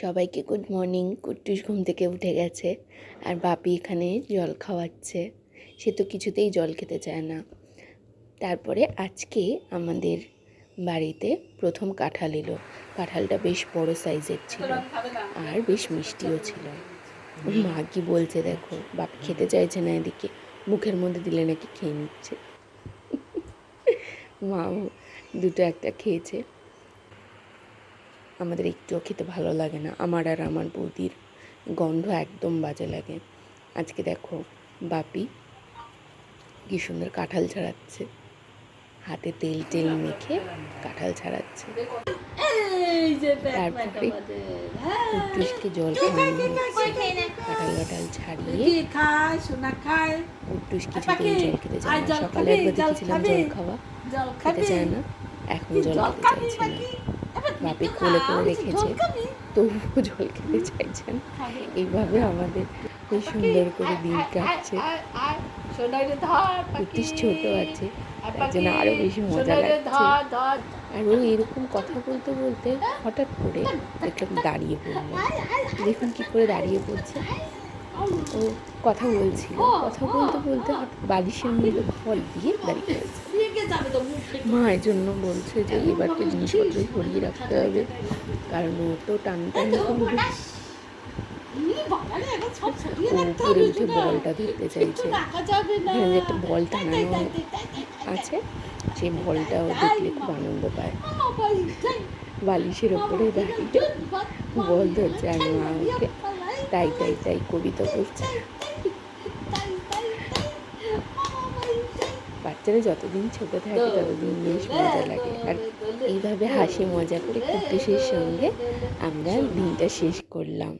সবাইকে good morning কুট্টুস ঘুম থেকে উঠে গেছে আর বাপি এখানে জল খাওয়াচ্ছে। সে তো কিছুতেই জল খেতে চায় না। তারপরে আজকে আমাদের বাড়িতে প্রথম কাঁঠাল এলো। কাঁঠালটা বেশ বড় সাইজের ছিল আর বেশ মিষ্টিও ছিল। মা কি বলছে দেখো, বাপি খেতে চাইছে না এদিকে, মুখের মধ্যে দিলে নাকি খেয়ে নিচ্ছে। মা দুটো একটা খেয়েছে। আমাদের একটুও খেতে ভালো লাগে না। আমার আর আমার বৌদির গন্ধ একদম বাজে লাগে। আজকে দেখো বাপি কি সুন্দর কাঁঠাল ছাড়াচ্ছে। হাতে তেল টেল মেখে কাঁঠাল ছাড়াচ্ছে। তারপরে। হ্যাঁ, জল খাওয়ানো কাঁঠাল কাঁঠাল ছাড়িয়ে কিছুতেই জল খেতে চায় না। সকালে একবার জল দেখেছিলাম জল খাওয়া। খেতে চায় না। এখন জল খেতে চাইছে না। বাপি কোলে করে রেখেছে। তবুও জল খেতে চাইছেন। এইভাবে আমাদের বেশ সুন্দর করে দিন কাটছে। ছোট আছে। তার জন্য আরও বেশি মজা লাগছে। আর ও এরকম কথা বলতে বলতে হঠাৎ করে দেখলাম দাঁড়িয়ে পড়ল। দেখুন কি করে দাঁড়িয়ে পড়ছে। ও কথা বলছিল। কথা বলতে বলতে হঠাৎ বালিশের মধ্যে ফল দিয়ে দাঁড়িয়ে পড়েছে মা এই জন্য বলছে যে এবার তো জিনিসপত্র সরিয়ে রাখতে হবে। কারণ ও তো টান টান করবে উপরে উঠে বলটা ধরতে চাইছে। রাখা যাবে না। এখানে যে একটা বল টানানো আছে। সেই বলটা ও দেখলে খুব আনন্দ পায়। বালিশের ওপরে দাঁড়িয়ে বল ধরছে আর মা ওকে তাই তাই তাই কবিতা পড়ছে বাচ্চারা যতদিন ছোট থাকে ততদিন বেশ মজা লাগে। আর এইভাবে হাসি মজা করে কুটুসের সঙ্গে আমরা দিনটা শেষ করলাম।